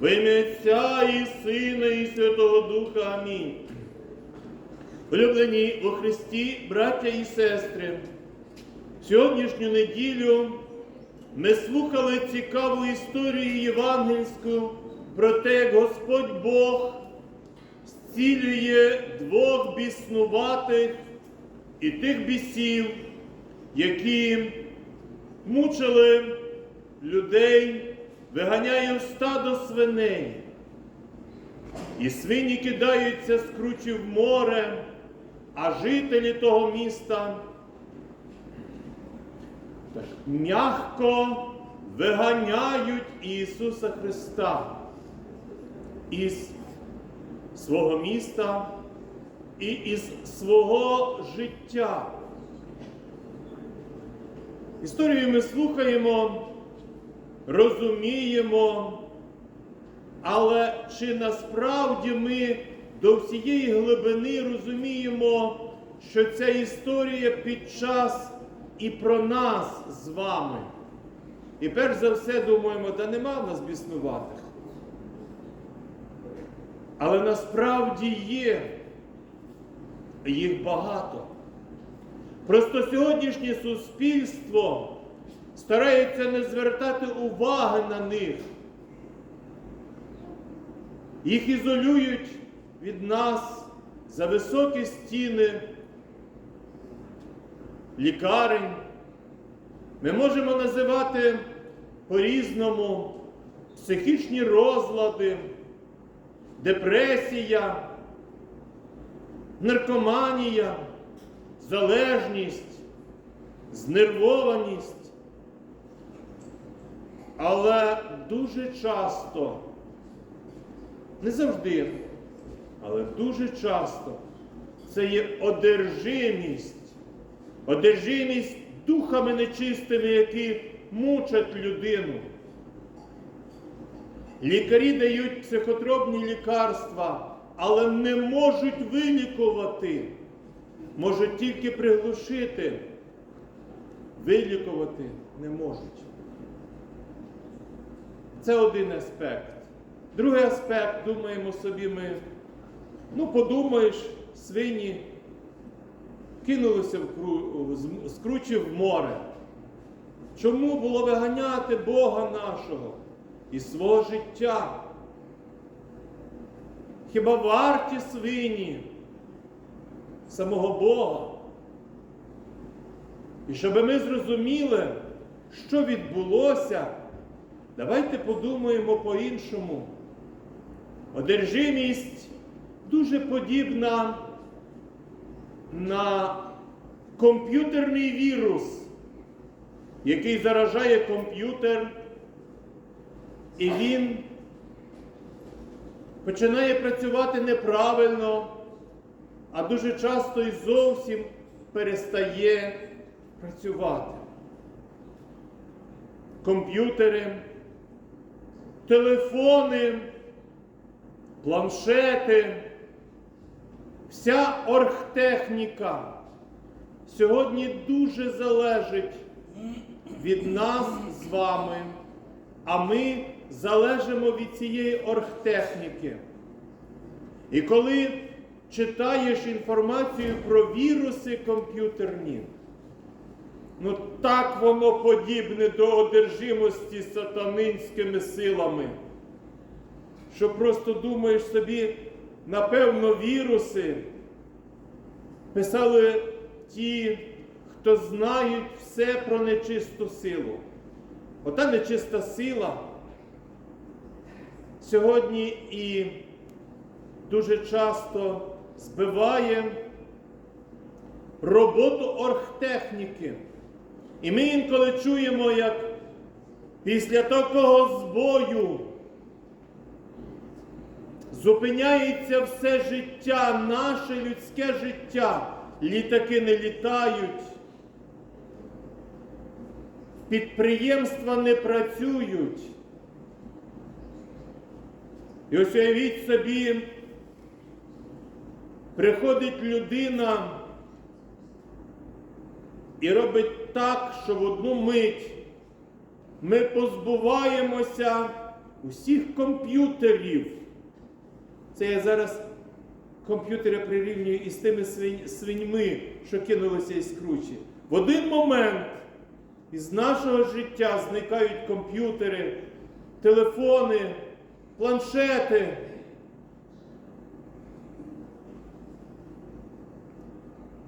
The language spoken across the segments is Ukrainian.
Во ім'я Отця і Сина, і Святого Духа. Амінь. Улюблені у Христі, браття і сестри, сьогоднішню неділю ми слухали цікаву історію євангельську про те, як Господь Бог зцілює двох біснуватих і тих бісів, які мучили людей, виганяє стадо свиней. І свині кидаються з кручі в море, а жителі того міста так м'ягко виганяють Ісуса Христа із свого міста і із свого життя. Історію ми слухаємо, розуміємо, але чи насправді ми до всієї глибини розуміємо, що ця історія під час і про нас з вами? І перш за все думаємо, да нема в нас біснуватих. Але насправді є їх багато. Просто сьогоднішнє суспільство старається не звертати уваги на них. Їх ізолюють від нас за високі стіни лікарень. Ми можемо називати по-різному психічні розлади, депресія, наркоманія, залежність, знервованість. Але дуже часто, не завжди, але дуже часто це є одержимість, одержимість духами нечистими, які мучать людину. Лікарі дають психотропні лікарства, але не можуть вилікувати, можуть тільки приглушити, вилікувати не можуть. Це один аспект. Другий аспект, думаємо собі ми, ну подумаєш, свині кинулися в кру, з- кручі в море. Чому було виганяти Бога нашого із свого життя? Хіба варті свині самого Бога? І щоб ми зрозуміли, що відбулося, давайте подумаємо по-іншому. Одержимість дуже подібна на комп'ютерний вірус, який заражає комп'ютер, і він починає працювати неправильно, а дуже часто і зовсім перестає працювати. Комп'ютери, телефони, планшети, вся оргтехніка сьогодні дуже залежить від нас з вами, а ми залежимо від цієї оргтехніки. І коли читаєш інформацію про віруси комп'ютерні, ну так воно подібне до одержимості сатанинськими силами, що просто думаєш собі, напевно, віруси писали ті, хто знають все про нечисту силу. Ота нечиста сила сьогодні і дуже часто збиває роботу оргтехніки. І ми інколи чуємо, як після такого збою зупиняється все життя, наше людське життя. Літаки не літають, підприємства не працюють. І ось уявіть собі, приходить людина і робить так, що в одну мить ми позбуваємося усіх комп'ютерів. Це я зараз комп'ютери прирівнюю із тими свиньми, що кинулися із кручі. В один момент із нашого життя зникають комп'ютери, телефони, планшети.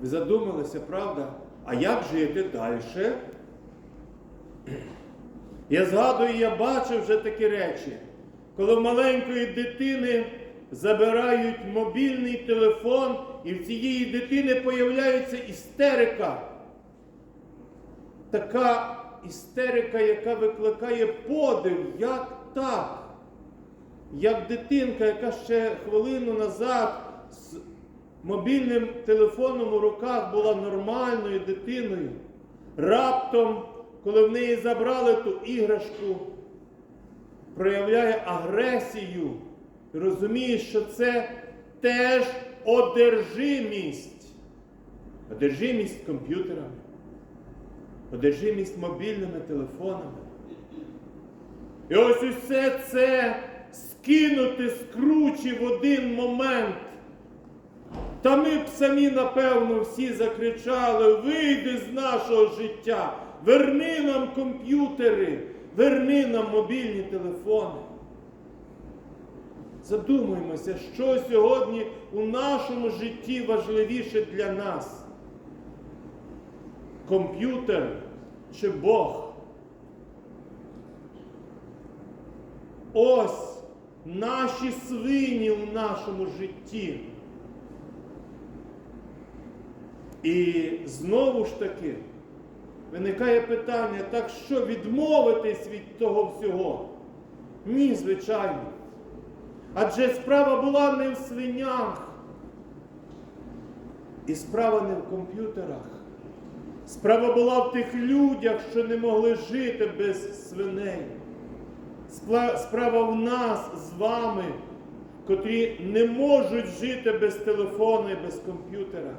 Ви задумалися, правда? А як жити далі? Я згадую, я бачив вже такі речі, коли маленької дитини забирають мобільний телефон, і в цієї дитини появляється істерика. Така істерика, яка викликає подив, як так? Як дитинка, яка ще хвилину назад мобільним телефоном у руках була нормальною дитиною, раптом, коли в неї забрали ту іграшку, проявляє агресію, і розуміє, що це теж одержимість. Одержимість комп'ютерами, одержимість мобільними телефонами. І ось усе це скинути з кручі в один момент. Та ми б самі, напевно, всі закричали: вийди з нашого життя, верни нам комп'ютери, верни нам мобільні телефони. Задумаймося, що сьогодні у нашому житті важливіше для нас. Комп'ютер чи Бог? Ось наші свині у нашому житті. І знову ж таки виникає питання, так що відмовитись від того всього? Ні, звичайно. Адже справа була не в свинях. І справа не в комп'ютерах. Справа була в тих людях, що не могли жити без свиней. Справа в нас з вами, котрі не можуть жити без телефону і без комп'ютера.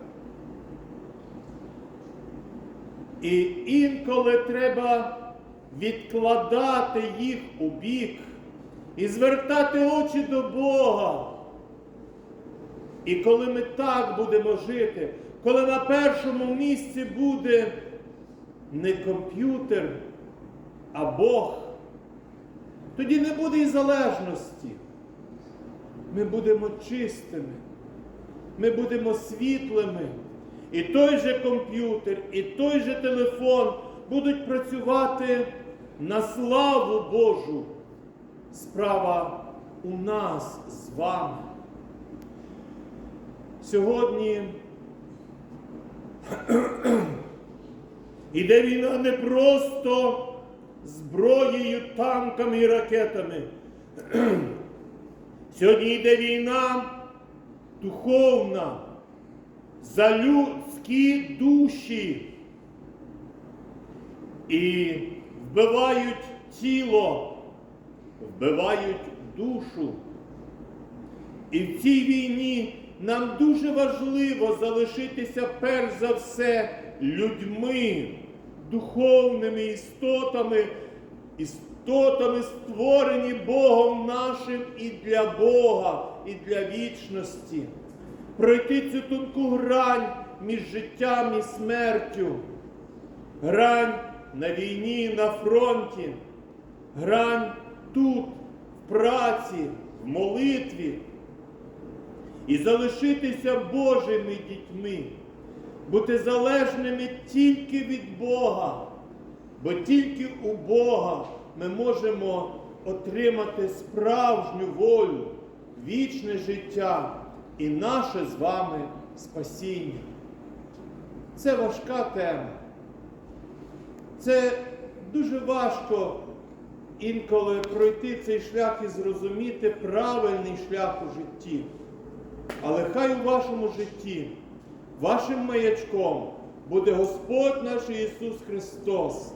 І інколи треба відкладати їх у бік і звертати очі до Бога. І коли ми так будемо жити, коли на першому місці буде не комп'ютер, а Бог, тоді не буде і залежності. Ми будемо чистими, ми будемо світлими. І той же комп'ютер, і той же телефон будуть працювати на славу Божу. Справа у нас з вами. Сьогодні іде війна не просто зброєю, танками і ракетами. Сьогодні йде війна духовна за людські душі і вбивають тіло, вбивають душу. І в цій війні нам дуже важливо залишитися перш за все людьми, духовними істотами, істотами, створені Богом нашим і для Бога, і для вічності. Пройти цю тонку грань між життям і смертю, грань на війні, на фронті, грань тут, в праці, в молитві. І залишитися Божими дітьми, бути залежними тільки від Бога, бо тільки у Бога ми можемо отримати справжню волю, вічне життя і наше з вами спасіння. Це важка тема. Це дуже важко інколи пройти цей шлях і зрозуміти правильний шлях у житті. Але хай у вашому житті, вашим маячком буде Господь наш Ісус Христос.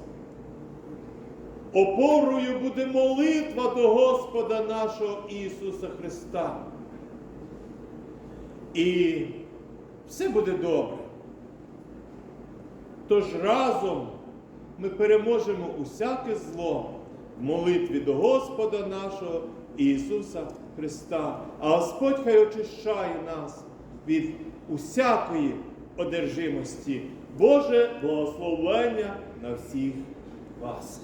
Опорою буде молитва до Господа нашого Ісуса Христа. І все буде добре. Тож разом ми переможемо усяке зло, в молитві до Господа нашого Ісуса Христа. А Господь хай очищає нас від усякої одержимості. Боже благословення на всіх вас.